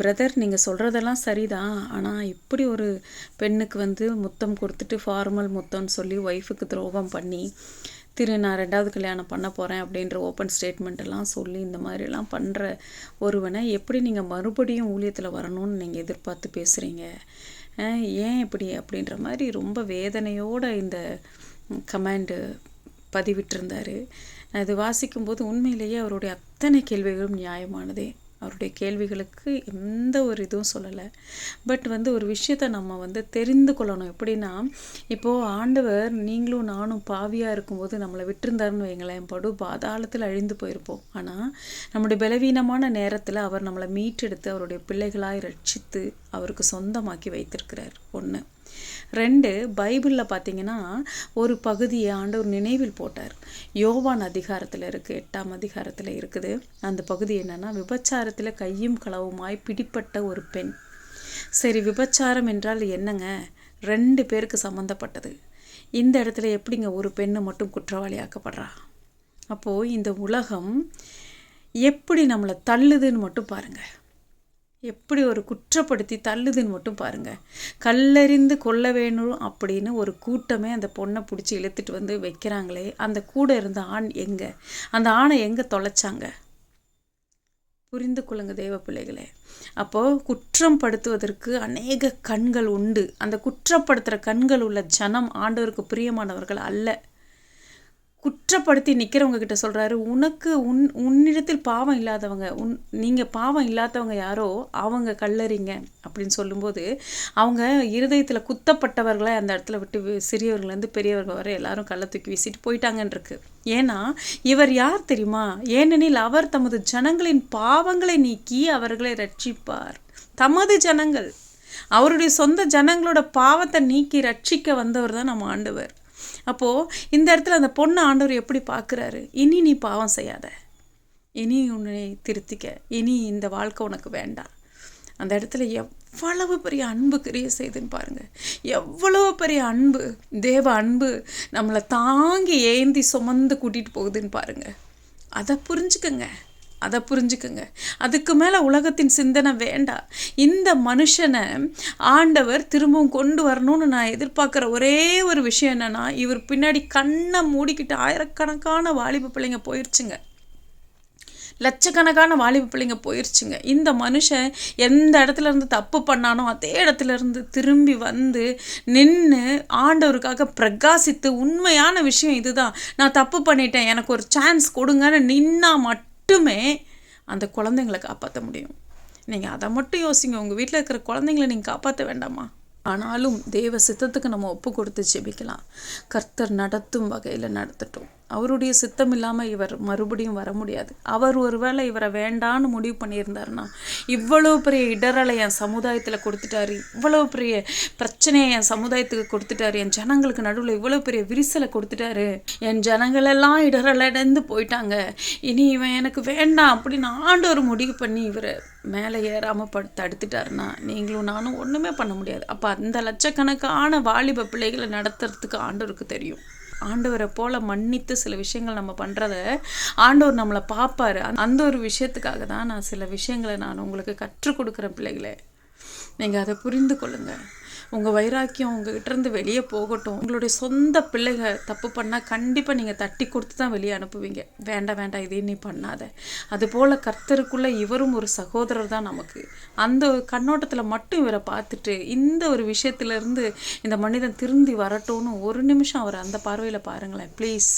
Brother நீங்கள் சொல்கிறதெல்லாம் சரிதான். ஆனால் இப்படி ஒரு பெண்ணுக்கு வந்து முத்தம் கொடுத்துட்டு ஃபார்மல் முத்தம்னு சொல்லி ஒய்ஃபுக்கு துரோகம் பண்ணி திரு நான் ரெண்டாவது கல்யாணம் பண்ண போகிறேன் அப்படின்ற ஓப்பன் ஸ்டேட்மெண்ட்டெல்லாம் சொல்லி இந்த மாதிரிலாம் பண்ணுற ஒருவனை எப்படி நீங்கள் மறுபடியும் ஊழியத்தில் வரணும்னு நீங்கள் எதிர்பார்த்து பேசுகிறீங்க ஏன் இப்படி? அப்படின்ற மாதிரி ரொம்ப வேதனையோடு இந்த கமாண்டு பதிவிட்டிருந்தார். அது வாசிக்கும்போது உண்மையிலேயே அவருடைய அத்தனை கேள்விகளும் நியாயமானதே. அவருடைய கேள்விகளுக்கு எந்த ஒரு இதுவும் சொல்லலை. பட் வந்து ஒரு விஷயத்த நம்ம வந்து தெரிந்து கொள்ளணும். எப்படின்னா இப்போது ஆண்டவர் நீங்களும் நானும் பாவியாக இருக்கும்போது நம்மளை விட்டுருந்தாருன்னு வைங்களேன். படு பாதாளத்தில் அழிந்து போயிருப்போம். ஆனால் நம்முடைய பலவீனமான நேரத்தில் அவர் நம்மளை மீட்டெடுத்து அவருடைய பிள்ளைகளாய் ரட்சித்து அவருக்கு சொந்தமாக்கி வைத்திருக்கிறார். ஒன்று ரெண்டு பைபிளில் பார்த்தீங்கன்னா ஒரு பகுதியை ஆண்டவர் நினைவில் போட்டார். யோவான் அதிகாரத்தில் இருக்குது எட்டாம் அதிகாரத்தில் இருக்குது. அந்த பகுதி என்னென்னா விபச்சாரத்தில் கையும் களவுமாய் பிடிப்பட்ட ஒரு பெண். சரி விபச்சாரம் என்றால் என்னங்க? ரெண்டு பேருக்கு சம்மந்தப்பட்டது இந்த இடத்துல எப்படிங்க ஒரு பெண்ணு மட்டும் குற்றவாளியாக்கப்படுறா? அப்போது இந்த உலகம் எப்படி நம்மளை தள்ளுதுன்னு மட்டும் பாருங்கள் எப்படி ஒரு குற்றப்படுத்தி தள்ளுதுன்னு மட்டும் பாருங்கள் கல்லறிந்து கொள்ள வேணும் அப்படின்னு ஒரு கூட்டமே அந்த பொண்ணை பிடிச்சி இழுத்துட்டு வந்து வைக்கிறாங்களே. அந்த கூட இருந்த ஆண் எங்கே? அந்த ஆணை எங்கே தொலைச்சாங்க? புரிந்து கொள்ளுங்க தேவ பிள்ளைகளே. அப்போது குற்றம் படுத்துவதற்கு அநேக கண்கள் உண்டு. அந்த குற்றப்படுத்துகிற கண்கள் உள்ள ஜனம் ஆண்டவருக்கு பிரியமானவர்கள் அல்ல. குற்றப்படுத்தி நிற்கிறவங்க கிட்ட சொல்கிறாரு உனக்கு உன் உன்னிடத்தில் பாவம் இல்லாதவங்க உன் நீங்கள் பாவம் இல்லாதவங்க யாரோ அவங்க கல்லறிங்க அப்படின்னு சொல்லும்போது அவங்க இருதயத்தில் குத்தப்பட்டவர்களை அந்த இடத்துல விட்டு சிறியவர்கள்லேருந்து பெரியவர்கள் வரை எல்லாரும் கள்ள தூக்கி வீசிட்டு போயிட்டாங்கன்றிருக்கு ஏன்னா இவர் யார் தெரியுமா? ஏனெனில் அவர் தமது ஜனங்களின் பாவங்களை நீக்கி அவர்களை ரட்சிப்பார். தமது ஜனங்கள் அவருடைய சொந்த ஜனங்களோட பாவத்தை நீக்கி ரட்சிக்க வந்தவர் தான் நம்ம ஆண்டவர். அப்போது இந்த இடத்துல அந்த பொண்ணை ஆண்டவர் எப்படி பார்க்குறாரு? இனி நீ பாவம் செய்யாத. இனி உன்னை திருத்திக்க. இனி இந்த வாழ்க்கை உனக்கு வேண்டாம். அந்த இடத்துல எவ்வளவு பெரிய அன்பு கிரிய செய்துன்னு பாருங்கள் எவ்வளோ பெரிய அன்பு தேவ அன்பு நம்மளை தாங்கி ஏந்தி சுமந்து கூட்டிகிட்டு போகுதுன்னு பாருங்கள் அதை புரிஞ்சுக்கங்க. அதை புரிஞ்சுக்கோங்க. அதுக்கு மேலே உலகத்தின் சிந்தனை வேண்டாம் இந்த மனுஷனை ஆண்டவர் திரும்பவும் கொண்டு வரணும்னு நான் எதிர்பார்க்குற ஒரே ஒரு விஷயம் என்னென்னா இவர் பின்னாடி கண்ணை மூடிக்கிட்டு ஆயிரக்கணக்கான வாலிப பிள்ளைங்க போயிடுச்சுங்க லட்சக்கணக்கான வாலிப பிள்ளைங்க போயிடுச்சுங்க இந்த மனுஷன் எந்த இடத்துல இருந்து தப்பு பண்ணானோ அதே இடத்துல இருந்து திரும்பி வந்து நின்று ஆண்டவருக்காக பிரகாசித்து உண்மையான விஷயம் இதுதான். நான் தப்பு பண்ணிட்டேன் எனக்கு ஒரு சான்ஸ் கொடுங்கன்னு நின்னா மட்டும் மட்டுமே அந்த குழந்தைங்களை காப்பாற்ற முடியும். நீங்கள் அதை மட்டும் யோசிங்க. உங்கள் வீட்டில் இருக்கிற குழந்தைங்கள நீங்கள் காப்பாற்ற வேண்டாமா? ஆனாலும் தெய்வ சித்தத்துக்கு நம்ம ஒப்பு கொடுத்து ஜெபிக்கலாம். கர்த்தர் நடத்தும் வகையில் நடத்தட்டும். அவருடைய சித்தம் இல்லாமல் இவர் மறுபடியும் வர முடியாது. அவர் ஒருவேளை இவரை வேண்டான்னு முடிவு பண்ணியிருந்தாருன்னா இவ்வளோ பெரிய இடரலை என் சமுதாயத்தில் கொடுத்துட்டாரு இவ்வளோ பெரிய பிரச்சனையை என் சமுதாயத்துக்கு கொடுத்துட்டாரு என் ஜனங்களுக்கு நடுவில் இவ்வளோ பெரிய விரிசலை கொடுத்துட்டாரு என் ஜனங்களெல்லாம் இடரலடைந்து போயிட்டாங்க இனி இவன் எனக்கு வேண்டாம் அப்படின்னு ஆண்டு ஒரு முடிவு பண்ணி இவரை மேலே ஏறாமல் படு தடுத்துட்டாருன்னா நீங்களும் நானும் ஒன்றுமே பண்ண முடியாது. அப்போ அந்த லட்சக்கணக்கான வாலிப பிள்ளைகளை நடத்துறதுக்கு ஆண்டவருக்கு தெரியும். ஆண்டவரை போல் மன்னித்து சில விஷயங்கள் நம்ம பண்ணுறத ஆண்டவர் நம்மளை பார்ப்பார். அந்த ஒரு விஷயத்துக்காக தான் நான் சில விஷயங்களை நான் உங்களுக்கு கற்றுக் கொடுக்குறேன் பிள்ளைகளே. நீங்கள் அதை புரிந்து கொள்ளுங்கள் உங்கள் வைராக்கியம் உங்ககிட்ட இருந்து வெளியே போகட்டும். உங்களுடைய சொந்த பிள்ளைகள் தப்பு பண்ணால் கண்டிப்பாக நீங்கள் தட்டி கொடுத்து தான் வெளியே அனுப்புவீங்க. வேண்டாம் வேண்டாம் இதையும் நீ பண்ணாத. அதுபோல் கர்த்தருக்குள்ளே இவரும் ஒரு சகோதரர் தான் நமக்கு. அந்த கண்ணோட்டத்தில் மட்டும் இவரை பார்த்துட்டு இந்த ஒரு விஷயத்துலேருந்து இந்த மனிதன் திருந்தி வரட்டும்னு ஒரு நிமிஷம் அவர் அந்த பார்வையில் பாருங்களேன் ப்ளீஸ்